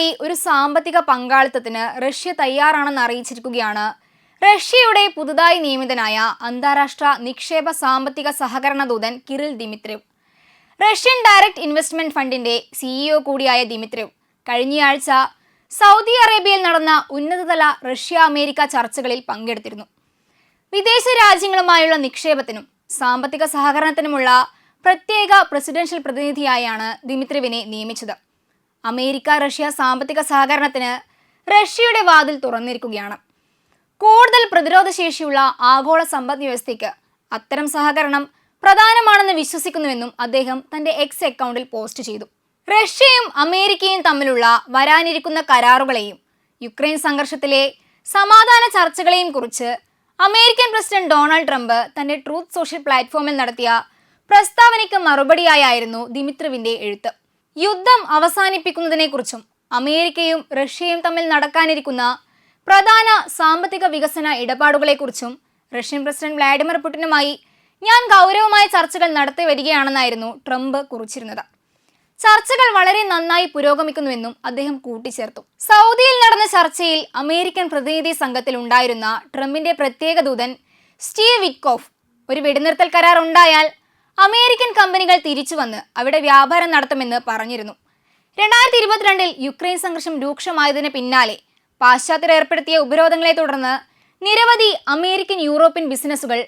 യുക്രൈനുമായി ഒരു സാമ്പത്തിക പങ്കാളിത്തത്തിന് റഷ്യ തയ്യാറാണെന്ന് അറിയിച്ചിരിക്കുകയാണ്. റഷ്യയുടെ പുതുതായി നിയമിതനായ അന്താരാഷ്ട്ര നിക്ഷേപ സാമ്പത്തിക സഹകരണ ദൂതൻ Kirill Dmitriev. Russian direct investment ഫണ്ടിന്റെ സിഇഒ കൂടിയായ ദിമിത്രിവ്. കഴിഞ്ഞയാഴ്ച സൗദി അറേബ്യയിൽ നടന്ന ഉന്നതതല റഷ്യ അമേരിക്ക ചർച്ചകളിൽ പങ്കെടുത്തിരുന്നു. വിദേശ രാജ്യങ്ങളുമായുള്ള നിക്ഷേപത്തിനും സാമ്പത്തിക സഹകരണത്തിനുമുള്ള പ്രത്യേക പ്രസിഡൻഷ്യൽ പ്രതിനിധിയായാണ് ദിമിത്രിവിനെ നിയമിച്ചത്. അമേരിക്ക റഷ്യ സാമ്പത്തിക സഹകരണത്തിന് റഷ്യയുടെ വാതിൽ തുറന്നിരിക്കുകയാണ്. കൂടുതൽ പ്രതിരോധശേഷിയുള്ള ആഗോള സമ്പദ് വ്യവസ്ഥയ്ക്ക് അത്തരം സഹകരണം പ്രധാനമാണെന്ന് വിശ്വസിക്കുന്നുവെന്നും അദ്ദേഹം തന്റെ എക്സ് അക്കൗണ്ടിൽ പോസ്റ്റ് ചെയ്തു. റഷ്യയും അമേരിക്കയും തമ്മിലുള്ള വരാനിരിക്കുന്ന കരാറുകളെയും യുക്രൈൻ സംഘർഷത്തിലെ സമാധാന ചർച്ചകളെയും കുറിച്ച് അമേരിക്കൻ പ്രസിഡന്റ് ഡൊണാൾഡ് ട്രംപ് തന്റെ ട്രൂത്ത് സോഷ്യൽ പ്ലാറ്റ്ഫോമിൽ നടത്തിയ പ്രസ്താവനയ്ക്ക് മറുപടിയായിരുന്നു ദിമിത്രുവിന്റെ എഴുത്ത്. യുദ്ധം അവസാനിപ്പിക്കുന്നതിനെക്കുറിച്ചും അമേരിക്കയും റഷ്യയും തമ്മിൽ നടക്കാനിരിക്കുന്ന പ്രധാന സാമ്പത്തിക വികസന ഇടപാടുകളെക്കുറിച്ചും റഷ്യൻ പ്രസിഡന്റ് വ്ളാഡിമിർ പുടിനുമായി ഞാൻ ഗൗരവമായ ചർച്ചകൾ നടത്തി വരികയാണെന്നായിരുന്നു ട്രംപ് കുറിച്ചിരുന്നത്. ചർച്ചകൾ വളരെ നന്നായി പുരോഗമിക്കുന്നുവെന്നും അദ്ദേഹം കൂട്ടിച്ചേർത്തു. സൗദിയിൽ നടന്ന ചർച്ചയിൽ അമേരിക്കൻ പ്രതിനിധി സംഘത്തിൽ ഉണ്ടായിരുന്ന ട്രംപിന്റെ പ്രത്യേക ദൂതൻ സ്റ്റീവ് വിക്കോഫ് ഒരു വെടിനിർത്തൽ കരാർ ഉണ്ടായാൽ അമേരിക്കൻ കമ്പനികൾ തിരിച്ചു വന്ന് അവിടെ വ്യാപാരം നടത്തുമെന്ന് പറഞ്ഞിരുന്നു. രണ്ടായിരത്തി ഇരുപത്തിരണ്ടിൽ യുക്രൈൻ സംഘർഷം രൂക്ഷമായതിന് പിന്നാലെ പാശ്ചാത്യർ ഏർപ്പെടുത്തിയ ഉപരോധങ്ങളെ തുടർന്ന് നിരവധി അമേരിക്കൻ യൂറോപ്യൻ ബിസിനസ്സുകൾ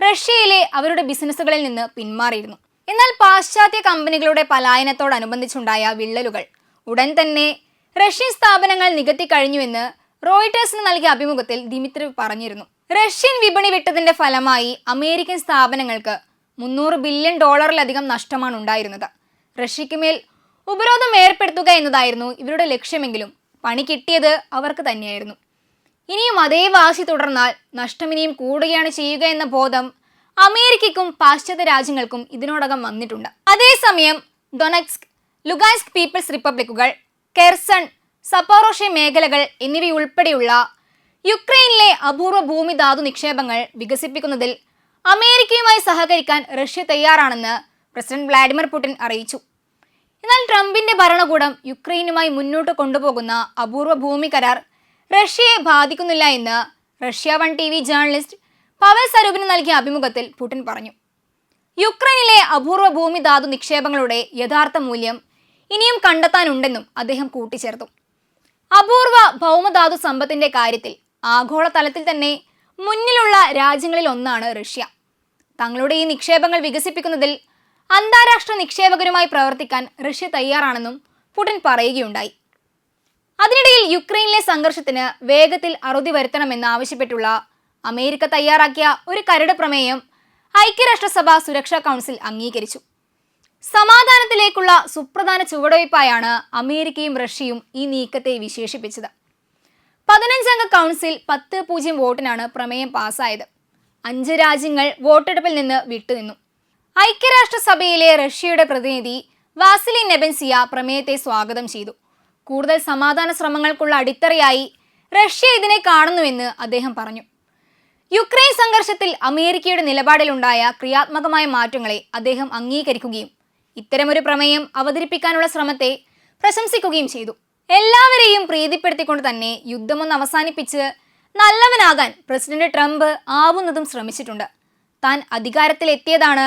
റഷ്യയിലെ അവരുടെ ബിസിനസ്സുകളിൽ നിന്ന് പിന്മാറിയിരുന്നു. എന്നാൽ പാശ്ചാത്യ കമ്പനികളുടെ പലായനത്തോടനുബന്ധിച്ചുണ്ടായ വിള്ളലുകൾ ഉടൻ തന്നെ റഷ്യൻ സ്ഥാപനങ്ങൾ നികത്തി കഴിഞ്ഞുവെന്ന് റോയിട്ടേഴ്സിന് നൽകിയ അഭിമുഖത്തിൽ ദിമിത്രി പറഞ്ഞിരുന്നു. റഷ്യൻ വിപണി വിട്ടതിന്റെ ഫലമായി അമേരിക്കൻ സ്ഥാപനങ്ങൾക്ക് മുന്നൂറ് ബില്യൺ ഡോളറിലധികം നഷ്ടമാണ് ഉണ്ടായിരുന്നത്. റഷ്യയ്ക്ക് മേൽ ഉപരോധം ഏർപ്പെടുത്തുക എന്നതായിരുന്നു ഇവരുടെ ലക്ഷ്യമെങ്കിലും. പണി കിട്ടിയത് അവർക്ക് തന്നെയായിരുന്നു. ഇനിയും അതേ വാശി തുടർന്നാൽ നഷ്ടം ഇനിയും കൂടുകയാണ് ചെയ്യുക എന്ന ബോധം അമേരിക്കയ്ക്കും പാശ്ചാത്യ രാജ്യങ്ങൾക്കും ഇതിനോടകം വന്നിട്ടുണ്ട്. അതേസമയം ഡൊനക്സ്ക് ലുഗാൻസ്ക് പീപ്പിൾസ് റിപ്പബ്ലിക്കുകൾ കെർസൺ സപ്പോറോഷെ മേഖലകൾ എന്നിവയുൾപ്പെടെയുള്ള യുക്രൈനിലെ അപൂർവ ഭൂമി ധാതു നിക്ഷേപങ്ങൾ വികസിപ്പിക്കുന്നതിൽ അമേരിക്കയുമായി സഹകരിക്കാൻ റഷ്യ തയ്യാറാണെന്ന് പ്രസിഡന്റ് വ്ളാഡിമിർ പുടിൻ അറിയിച്ചു. എന്നാൽ ട്രംപിന്റെ ഭരണകൂടം യുക്രൈനുമായി മുന്നോട്ട് കൊണ്ടുപോകുന്ന അപൂർവ ഭൂമി കരാർ റഷ്യയെ ബാധിക്കുന്നില്ല എന്ന് Russia one T V journalist Pavel സരൂപിന് നൽകിയ അഭിമുഖത്തിൽ പുടിൻ പറഞ്ഞു. യുക്രൈനിലെ അപൂർവ ഭൂമി ധാതു നിക്ഷേപങ്ങളുടെ യഥാർത്ഥ മൂല്യം ഇനിയും കണ്ടെത്താനുണ്ടെന്നും അദ്ദേഹം കൂട്ടിച്ചേർത്തു. അപൂർവ ഭൗമധാതു സമ്പത്തിന്റെ കാര്യത്തിൽ ആഗോളതലത്തിൽ തന്നെ മുന്നിലുള്ള രാജ്യങ്ങളിൽ ഒന്നാണ് റഷ്യ. തങ്ങളുടെ ഈ നിക്ഷേപങ്ങൾ വികസിപ്പിക്കുന്നതിൽ അന്താരാഷ്ട്ര നിക്ഷേപകരുമായി പ്രവർത്തിക്കാൻ റഷ്യ തയ്യാറാണെന്നും പുടിൻ പറയുകയുണ്ടായി. അതിനിടയിൽ യുക്രൈനിലെ സംഘർഷത്തിന് വേഗത്തിൽ അറുതി വരുത്തണമെന്നാവശ്യപ്പെട്ടുള്ള അമേരിക്ക തയ്യാറാക്കിയ ഒരു കരട് പ്രമേയം ഐക്യരാഷ്ട്രസഭ സുരക്ഷാ കൗൺസിൽ അംഗീകരിച്ചു. സമാധാനത്തിലേക്കുള്ള സുപ്രധാന ചുവടുവയ്പായാണ് അമേരിക്കയും റഷ്യയും ഈ നീക്കത്തെ വിശേഷിപ്പിച്ചത്. പതിനഞ്ചംഗ കൗൺസിൽ പത്ത് പൂജ്യം വോട്ടിനാണ് പ്രമേയം പാസ്സായത്. അഞ്ച് രാജ്യങ്ങൾ വോട്ടെടുപ്പിൽ നിന്ന് വിട്ടുനിന്നു. ഐക്യരാഷ്ട്രസഭയിലെ റഷ്യയുടെ പ്രതിനിധി വാസിലി നെബൻസിയ പ്രമേയത്തെ സ്വാഗതം ചെയ്തു. കൂടുതൽ സമാധാന ശ്രമങ്ങൾക്കുള്ള അടിത്തറയായി റഷ്യ ഇതിനെ കാണുന്നുവെന്ന് അദ്ദേഹം പറഞ്ഞു. യുക്രൈൻ സംഘർഷത്തിൽ അമേരിക്കയുടെ നിലപാടിലുണ്ടായ ക്രിയാത്മകമായ മാറ്റങ്ങളെ അദ്ദേഹം അംഗീകരിക്കുകയും ഇത്തരമൊരു പ്രമേയം അവതരിപ്പിക്കാനുള്ള ശ്രമത്തെ പ്രശംസിക്കുകയും ചെയ്തു. എല്ലാവരെയും പ്രീതിപ്പെടുത്തിക്കൊണ്ട് തന്നെ യുദ്ധമൊന്ന് അവസാനിപ്പിച്ച് നല്ലവനാകാൻ പ്രസിഡന്റ് ട്രംപ് ആവുന്നതും ശ്രമിച്ചിട്ടുണ്ട്. താൻ അധികാരത്തിലെത്തിയതാണ്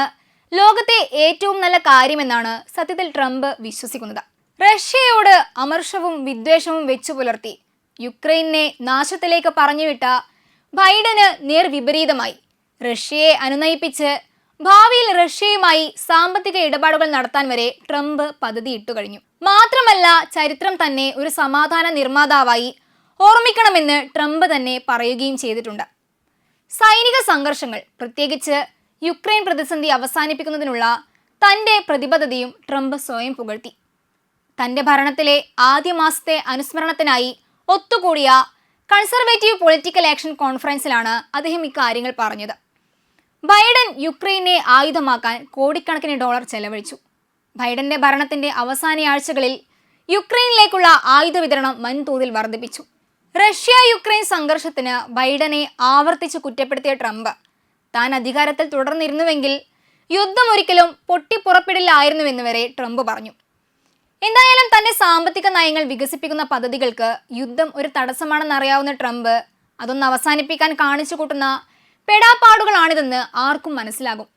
ലോകത്തെ ഏറ്റവും നല്ല കാര്യമെന്നാണ് സത്യത്തിൽ ട്രംപ് വിശ്വസിക്കുന്നത്. റഷ്യയോട് അമർഷവും വിദ്വേഷവും വെച്ചു പുലർത്തി യുക്രൈനെ നാശത്തിലേക്ക് പറഞ്ഞുവിട്ട ബൈഡന് നേർ വിപരീതമായി റഷ്യയെ അനുനയിപ്പിച്ച് ഭാവിയിൽ റഷ്യയുമായി സാമ്പത്തിക ഇടപാടുകൾ നടത്താൻ വരെ ട്രംപ് പദ്ധതി ഇട്ടുകഴിഞ്ഞു മാത്രമല്ല ചരിത്രം തന്നെ ഒരു സമാധാന നിർമ്മാതാവായി ഓർമ്മിക്കണമെന്ന് ട്രംപ് തന്നെ പറയുകയും ചെയ്തിട്ടുണ്ട്. സൈനിക സംഘർഷങ്ങൾ പ്രത്യേകിച്ച് യുക്രൈൻ പ്രതിസന്ധി അവസാനിപ്പിക്കുന്നതിനുള്ള തന്റെ പ്രതിബദ്ധതയും ട്രംപ് സ്വയം പുകഴ്ത്തി. തന്റെ ഭരണത്തിലെ ആദ്യ മാസത്തെ അനുസ്മരണത്തിനായി ഒത്തുകൂടിയ കൺസർവേറ്റീവ് പൊളിറ്റിക്കൽ ആക്ഷൻ കോൺഫറൻസിലാണ് അദ്ദേഹം ഇക്കാര്യങ്ങൾ പറഞ്ഞത്. ബൈഡൻ യുക്രൈനെ ആയുധമാക്കാൻ കോടിക്കണക്കിന് ഡോളർ ചെലവഴിച്ചു. ബൈഡന്റെ ഭരണത്തിന്റെ അവസാന ആഴ്ചകളിൽ യുക്രൈനിലേക്കുള്ള ആയുധ വിതരണം വൻതോതിൽ വർദ്ധിപ്പിച്ചു. റഷ്യ യുക്രൈൻ സംഘർഷത്തിന് ബൈഡനെ ആവർത്തിച്ച് കുറ്റപ്പെടുത്തിയ ട്രംപ് താൻ അധികാരത്തിൽ തുടർന്നിരുന്നുവെങ്കിൽ യുദ്ധം ഒരിക്കലും പൊട്ടിപ്പുറപ്പെടില്ലായിരുന്നുവെന്ന് വരെ ട്രംപ് പറഞ്ഞു. എന്തായാലും തന്റെ സാമ്പത്തിക നയങ്ങൾ വികസിപ്പിക്കുന്ന പദ്ധതികൾക്ക് യുദ്ധം ഒരു തടസ്സമാണെന്നറിയാവുന്ന ട്രംപ് അതൊന്ന് അവസാനിപ്പിക്കാൻ കാണിച്ചു കൂട്ടുന്ന പെടാപ്പാടുകളാണിതെന്ന് ആർക്കും മനസ്സിലാകും.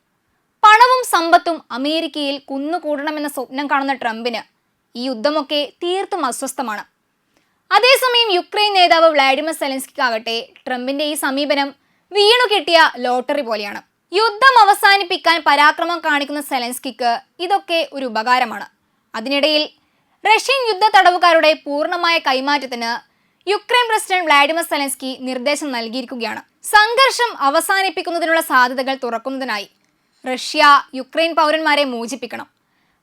പണവും സമ്പത്തും അമേരിക്കയിൽ കുന്നുകൂടണമെന്ന സ്വപ്നം കാണുന്ന ട്രംപിന് ഈ യുദ്ധമൊക്കെ തീർത്തും അസ്വസ്ഥമാണ്. അതേസമയം യുക്രൈൻ നേതാവ് വ്ളാഡിമിർ സെലൻസ്കിക്കാകട്ടെ ട്രംപിന്റെ ഈ സമീപനം വീണു കിട്ടിയ ലോട്ടറി പോലെയാണ്. യുദ്ധം അവസാനിപ്പിക്കാൻ പരാക്രമം കാണിക്കുന്ന സെലൻസ്കിക്ക് ഇതൊക്കെ ഒരു ഉപകാരമാണ്. അതിനിടയിൽ റഷ്യൻ യുദ്ധ തടവുകാരുടെ പൂർണമായ കൈമാറ്റത്തിന് യുക്രൈൻ പ്രസിഡന്റ് വ്ളാഡിമിർ സെലൻസ്കി നിർദ്ദേശം നൽകിയിരിക്കുകയാണ്. സംഘർഷം അവസാനിപ്പിക്കുന്നതിനുള്ള സാധ്യതകൾ തുറക്കുന്നതിനായി റഷ്യ യുക്രൈൻ പൗരന്മാരെ മോചിപ്പിക്കണം.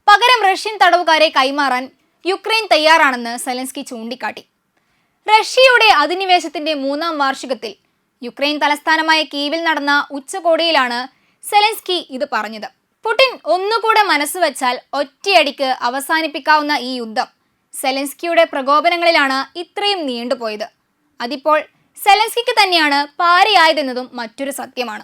പകരം റഷ്യൻ തടവുകാരെ കൈമാറാൻ യുക്രൈൻ തയ്യാറാണെന്ന് സെലൻസ്കി ചൂണ്ടിക്കാട്ടി. റഷ്യയുടെ അധിനിവേശത്തിന്റെ മൂന്നാം വാർഷികത്തിൽ യുക്രൈൻ തലസ്ഥാനമായ കീവിൽ നടന്ന ഉച്ചകോടിയിലാണ് സെലൻസ്കി ഇത് പറഞ്ഞത്. പുടിൻ ഒന്നുകൂടെ മനസ്സ് വച്ചാൽ ഒറ്റയടിക്ക് അവസാനിപ്പിക്കാവുന്ന ഈ യുദ്ധം സെലൻസ്കിയുടെ പ്രകോപനങ്ങളിലാണ് ഇത്രയും നീണ്ടുപോയത്. അതിപ്പോൾ സെലൻസ്കിക്ക് തന്നെയാണ് പാരയായതെന്നതും മറ്റൊരു സത്യമാണ്.